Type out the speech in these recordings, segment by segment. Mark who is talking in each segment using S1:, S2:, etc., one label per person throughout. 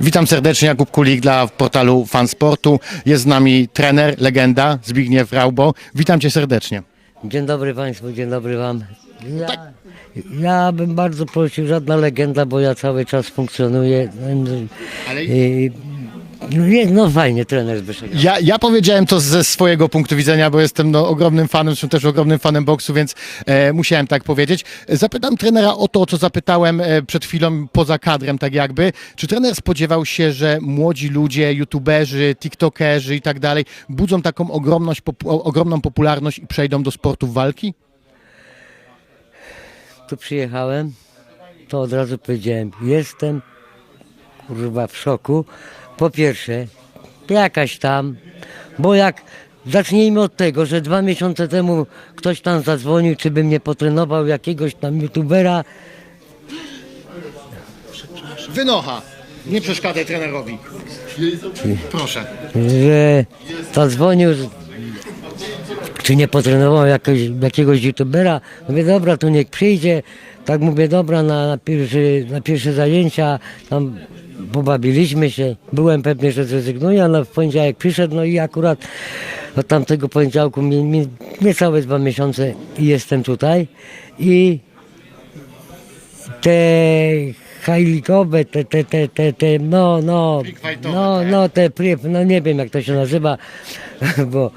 S1: Witam serdecznie, Jakub Kulik dla portalu Fansportu. Jest z nami trener, legenda Zbigniew Raubo. Witam cię serdecznie.
S2: Dzień dobry Państwu, dzień dobry Wam. Ja, ja bym bardzo prosił, żadna legenda, bo ja cały czas funkcjonuję.
S1: Ale-
S2: I, no, nie, no fajnie, trener Zbyszek.
S1: Ja, ja powiedziałem to ze swojego punktu widzenia, bo jestem no, ogromnym fanem, zresztą też ogromnym fanem boksu, więc e, musiałem tak powiedzieć. Zapytam trenera o to, o co zapytałem e, przed chwilą poza kadrem, tak jakby. Czy trener spodziewał się, że młodzi ludzie, youtuberzy, tiktokerzy i tak dalej budzą taką ogromność, popu- o- ogromną popularność i przejdą do sportów walki?
S2: Tu przyjechałem, to od razu powiedziałem, jestem kurwa w szoku. Po pierwsze, jakaś tam, bo jak zacznijmy od tego, że dwa miesiące temu ktoś tam zadzwonił, czy by mnie potrenował jakiegoś tam youtubera,
S1: Wynocha. Nie przeszkadzaj trenerowi. Proszę.
S2: że zadzwonił, czy nie potrenował jakoś, jakiegoś youtubera. Mówię, dobra, to niech przyjdzie. Tak mówię, dobra, na, na, pierwszy, na pierwsze zajęcia tam pobawiliśmy się. Byłem pewny, że zrezygnuję, ale w poniedziałek przyszedł, no i akurat od tamtego poniedziałku mi, mi, niecałe dwa miesiące i jestem tutaj. I te hajlikowe, te, te, te, te, te, no, no, no,
S1: te.
S2: no, te, pri- no nie wiem jak to się nazywa, bo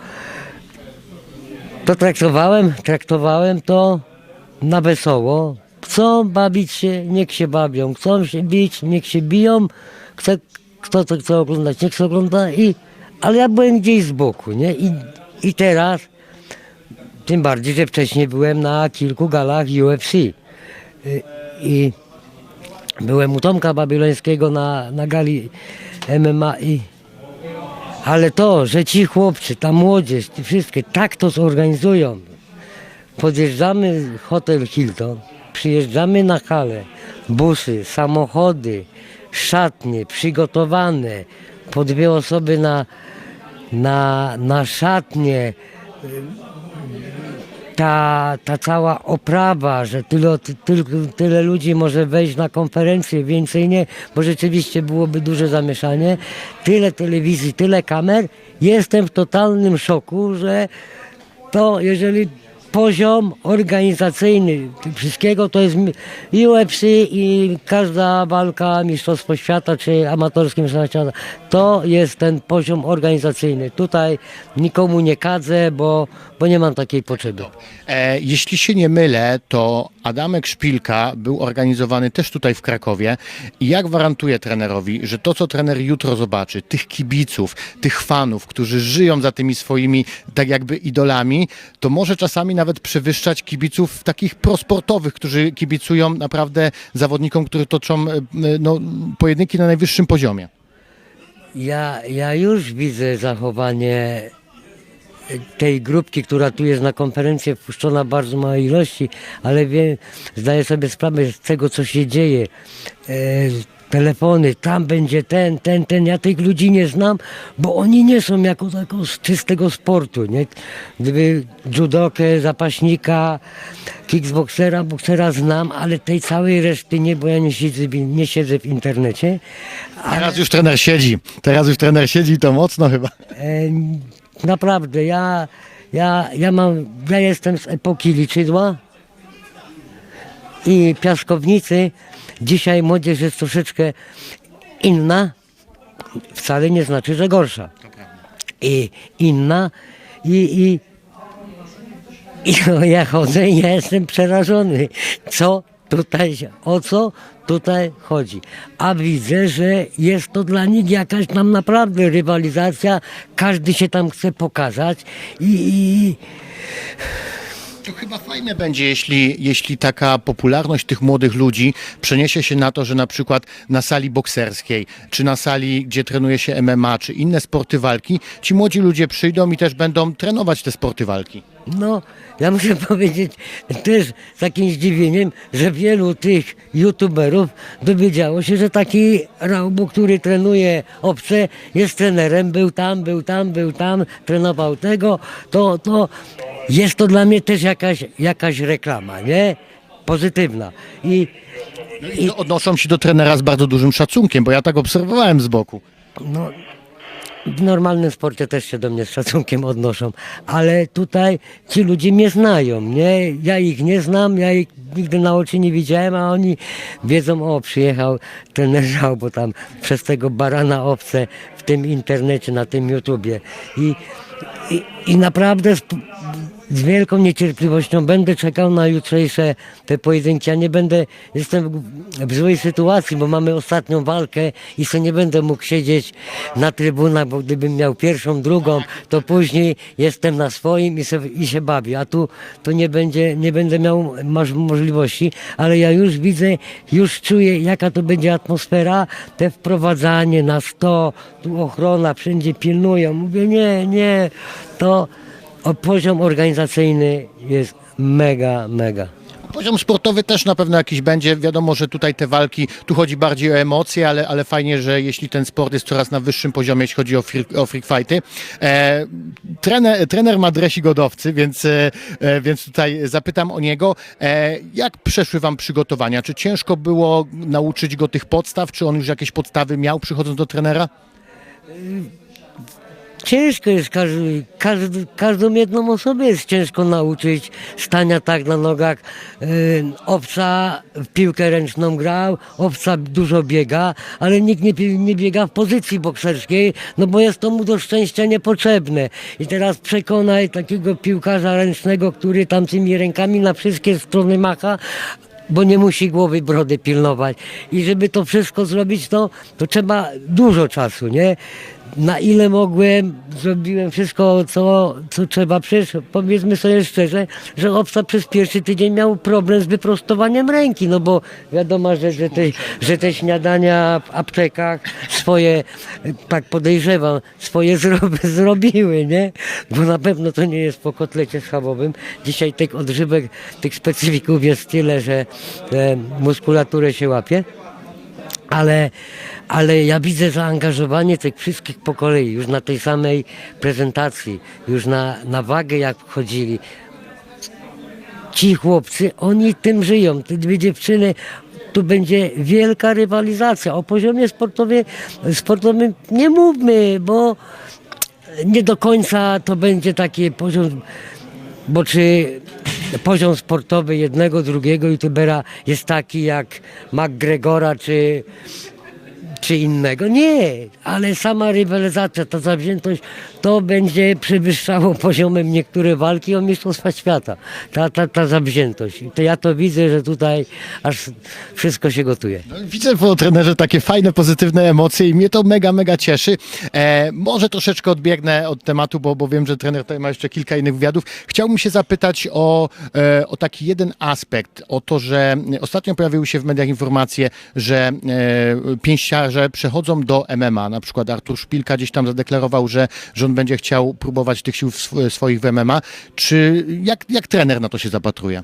S2: to traktowałem, traktowałem to na wesoło. Chcą bawić się, niech się bawią, chcą się bić, niech się biją, chce, kto to chce oglądać, niech się ogląda i, ale ja byłem gdzieś z boku, nie, i, i teraz, tym bardziej, że wcześniej byłem na kilku galach UFC Y, i byłem u Tomka Babilońskiego na, na gali MMA i ale to, że ci chłopcy, ta młodzież, ci wszystkie tak to zorganizują. Podjeżdżamy hotel Hilton, przyjeżdżamy na halę, busy, samochody, szatnie przygotowane, po dwie osoby na, na, na szatnie, ta, ta cała oprawa, że tyle, ty, tylko tyle ludzi może wejść na konferencję, więcej nie, bo rzeczywiście byłoby duże zamieszanie. Tyle telewizji, tyle kamer. Jestem w totalnym szoku, że to jeżeli poziom organizacyjny wszystkiego to jest mi- UFC i każda walka Mistrzostwo Świata czy amatorskie Mistrzostwo Świata to jest ten poziom organizacyjny. Tutaj nikomu nie kadzę, bo, bo nie mam takiej potrzeby.
S1: E, jeśli się nie mylę, to Adamek Szpilka był organizowany też tutaj w Krakowie i ja gwarantuję trenerowi, że to, co trener jutro zobaczy, tych kibiców, tych fanów, którzy żyją za tymi swoimi tak jakby idolami, to może czasami nawet przewyższać kibiców takich prosportowych, którzy kibicują naprawdę zawodnikom, którzy toczą e, no, pojedynki na najwyższym poziomie.
S2: Ja, ja już widzę zachowanie tej grupki, która tu jest na konferencję wpuszczona bardzo małej ilości, ale wiem, zdaję sobie sprawę z tego, co się dzieje. E, telefony, tam będzie ten, ten, ten. Ja tych ludzi nie znam, bo oni nie są jako tako z czystego sportu. Nie? Gdyby judokę, zapaśnika, kickboxera, boksera znam, ale tej całej reszty nie, bo ja nie siedzę, w- nie siedzę w internecie. A
S1: Teraz już trener siedzi. Teraz już trener siedzi i to mocno chyba.
S2: E, naprawdę, ja, ja, ja mam, ja jestem z epoki liczydła i piaskownicy. Dzisiaj młodzież jest troszeczkę inna, wcale nie znaczy, że gorsza. I inna i, i, i no, ja chodzę i ja jestem przerażony. Co tutaj, się- o co tutaj chodzi? A widzę, że jest to dla nich jakaś tam naprawdę rywalizacja. Każdy się tam chce pokazać i, i
S1: To chyba fajne będzie, jeśli, jeśli taka popularność tych młodych ludzi przeniesie się na to, że na przykład na sali bokserskiej, czy na sali, gdzie trenuje się MMA, czy inne sporty walki, ci młodzi ludzie przyjdą i też będą trenować te sporty walki.
S2: No, ja muszę powiedzieć też z takim zdziwieniem, że wielu tych youtuberów dowiedziało się, że taki Raubu, który trenuje obce, jest trenerem, był tam, był tam, był tam, trenował tego, to, to jest to dla mnie też jakaś, jakaś reklama, nie? pozytywna. I
S1: I odnoszą się do trenera z bardzo dużym szacunkiem, bo ja tak obserwowałem z boku.
S2: no, w normalnym sporcie też się do mnie z szacunkiem odnoszą, ale tutaj ci ludzie mnie znają, nie? Ja ich nie znam, ja ich nigdy na oczy nie widziałem, a oni wiedzą, o, przyjechał ten żał, bo tam przez tego barana owce w tym internecie, na tym YouTubie. I, i, i naprawdę z, wielką niecierpliwością będę czekał na jutrzejsze te pojedynki. Ja nie będę, jestem w- złej sytuacji, bo mamy ostatnią walkę i sobie nie będę mógł siedzieć na trybunach, bo gdybym miał pierwszą, drugą, to później jestem na swoim i, se, i się bawię. A tu to nie będzie, nie będę miał masz możliwości, ale ja już widzę, już czuję, jaka to będzie atmosfera, te wprowadzanie na sto, tu ochrona, wszędzie pilnują. Mówię, nie, nie, to o, poziom organizacyjny jest mega, mega.
S1: Poziom sportowy też na pewno jakiś będzie. Wiadomo, że tutaj te walki, tu chodzi bardziej o emocje, ale, ale fajnie, że jeśli ten sport jest coraz na wyższym poziomie, jeśli chodzi o, freak, o freak fighty. E, trener, trener ma dresigodowcy, więc, e, e, więc tutaj zapytam o niego. E, jak przeszły wam przygotowania? Czy ciężko było nauczyć go tych podstaw? Czy on już jakieś podstawy miał przychodząc do trenera?
S2: Ciężko jest każdy, każdy, każdą jedną osobę jest ciężko nauczyć stania tak na nogach. Yy, owca w piłkę ręczną grał, owca dużo biega, ale nikt nie, nie biega w pozycji bokserskiej, no bo jest to mu do szczęścia niepotrzebne. I teraz przekonaj takiego piłkarza ręcznego, który tam tymi rękami na wszystkie strony macha, bo nie musi głowy brody pilnować. I żeby to wszystko zrobić, to, to trzeba dużo czasu, nie? Na ile mogłem, zrobiłem wszystko, co, co trzeba. Przecież powiedzmy sobie szczerze, że obca przez pierwszy tydzień miał problem z wyprostowaniem ręki, no bo wiadomo, że, że, te, że te śniadania w aptekach swoje, tak podejrzewam, swoje zrobi, zrobiły, nie? Bo na pewno to nie jest po kotlecie schabowym. Dzisiaj tych odżywek, tych specyfików jest tyle, że muskulaturę się łapie ale, ale ja widzę zaangażowanie tych wszystkich po kolei, już na tej samej prezentacji, już na, na wagę jak wchodzili. Ci chłopcy, oni tym żyją, te dwie dziewczyny, tu będzie wielka rywalizacja. O poziomie sportowym, sportowym nie mówmy, bo nie do końca to będzie taki poziom, bo czy poziom sportowy jednego, drugiego youtubera jest taki jak McGregora czy, czy innego? Nie, ale sama rywalizacja, ta zawziętość, to będzie przewyższało poziomem niektóre walki o Mistrzostwa Świata. Ta, ta, ta zawziętość. I To ja to widzę, że tutaj aż wszystko się gotuje.
S1: Widzę po trenerze takie fajne, pozytywne emocje i mnie to mega, mega cieszy. E, może troszeczkę odbiegnę od tematu, bo, bo wiem, że trener tutaj ma jeszcze kilka innych wywiadów. Chciałbym się zapytać o, e, o taki jeden aspekt, o to, że ostatnio pojawiły się w mediach informacje, że e, pięściarze przechodzą do MMA. Na przykład Artur Szpilka gdzieś tam zadeklarował, że, że on będzie chciał próbować tych sił swoich w MMA. Czy jak, jak trener na to się zapatruje?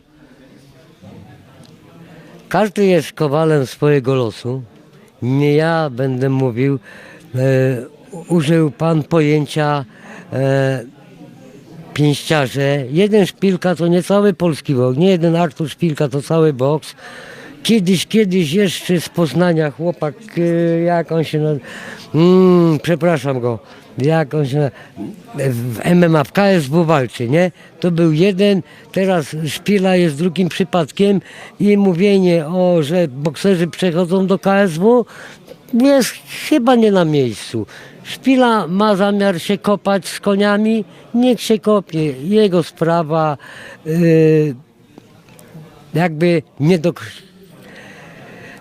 S2: Każdy jest kowalem swojego losu. Nie ja będę mówił. E, użył pan pojęcia e, pięściarze. Jeden szpilka to nie cały polski boks, nie jeden Artur Szpilka to cały boks. Kiedyś, kiedyś jeszcze z Poznania chłopak, e, jak on się nazywa, mm, przepraszam go, jak on się w MMA, w KSW walczy, nie? To był jeden, teraz Szpila jest drugim przypadkiem i mówienie o, że bokserzy przechodzą do KSW jest chyba nie na miejscu. Szpila ma zamiar się kopać z koniami, niech się kopie, jego sprawa, yy, jakby nie do...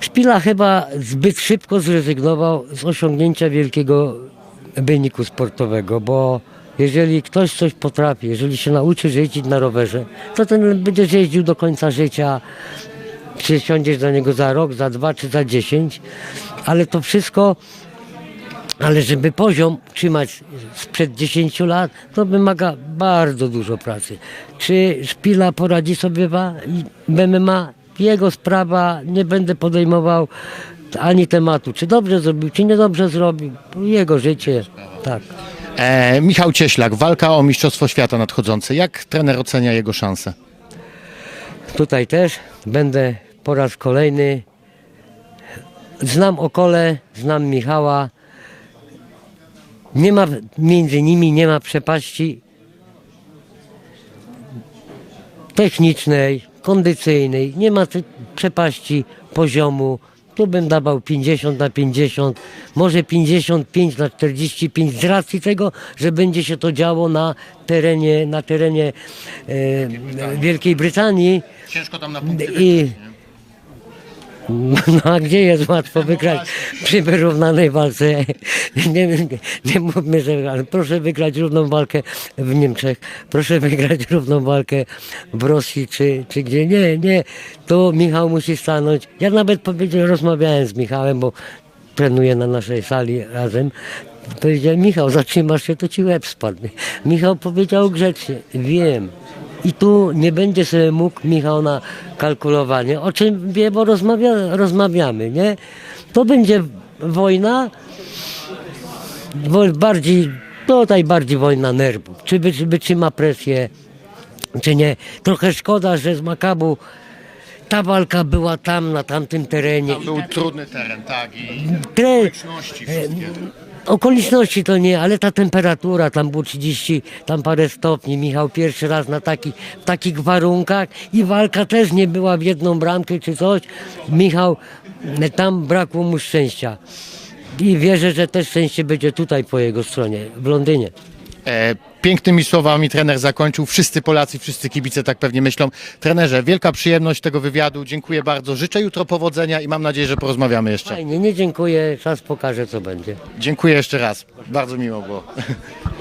S2: Szpila chyba zbyt szybko zrezygnował z osiągnięcia wielkiego wyniku sportowego, bo jeżeli ktoś coś potrafi, jeżeli się nauczy jeździć na rowerze, to ten będziesz jeździł do końca życia, czy siądziesz do niego za rok, za dwa czy za dziesięć, ale to wszystko, ale żeby poziom trzymać sprzed 10 lat, to wymaga bardzo dużo pracy. Czy Szpila poradzi sobie w MMA? Jego sprawa, nie będę podejmował ani tematu, czy dobrze zrobił, czy niedobrze zrobił. Jego życie, tak.
S1: E, Michał Cieślak, walka o Mistrzostwo Świata nadchodzące. Jak trener ocenia jego szanse?
S2: Tutaj też będę po raz kolejny. Znam Okole, znam Michała. Nie ma między nimi nie ma przepaści technicznej, kondycyjnej, nie ma przepaści poziomu. Tu bym dawał 50 na 50, może 55 na 45 z racji tego, że będzie się to działo na terenie, na terenie e, Wielkiej Brytanii.
S1: Ciężko tam na punkty
S2: I no a gdzie jest łatwo wygrać przy wyrównanej walce? Nie, nie, mówmy, że proszę wygrać równą walkę w Niemczech, proszę wygrać równą walkę w Rosji czy, czy gdzie. Nie, nie, to Michał musi stanąć. Ja nawet powiedziałem, rozmawiałem z Michałem, bo trenuję na naszej sali razem. Powiedziałem, Michał, zatrzymasz się, to ci łeb spadnie. Michał powiedział grzecznie, wiem. I tu nie będzie sobie mógł Michał na kalkulowanie, o czym wie, bo rozmawia, rozmawiamy, nie? To będzie wojna, wo- bardziej, tutaj bardziej wojna nerwów. Czy, wy- czy wytrzyma presję, czy nie. Trochę szkoda, że z Makabu ta walka była tam, na tamtym terenie.
S1: Tam był trudny teren, tak. I okoliczności wszystkie.
S2: Okoliczności to nie, ale ta temperatura, tam było 30, tam parę stopni. Michał pierwszy raz na taki, w takich warunkach i walka też nie była w jedną bramkę czy coś. Michał, tam brakło mu szczęścia. I wierzę, że też szczęście będzie tutaj po jego stronie, w Londynie.
S1: E, pięknymi słowami trener zakończył. Wszyscy Polacy, wszyscy kibice tak pewnie myślą. Trenerze, wielka przyjemność tego wywiadu. Dziękuję bardzo. Życzę jutro powodzenia i mam nadzieję, że porozmawiamy jeszcze.
S2: Fajnie, nie dziękuję, czas pokaże co będzie.
S1: Dziękuję jeszcze raz. Bardzo miło było.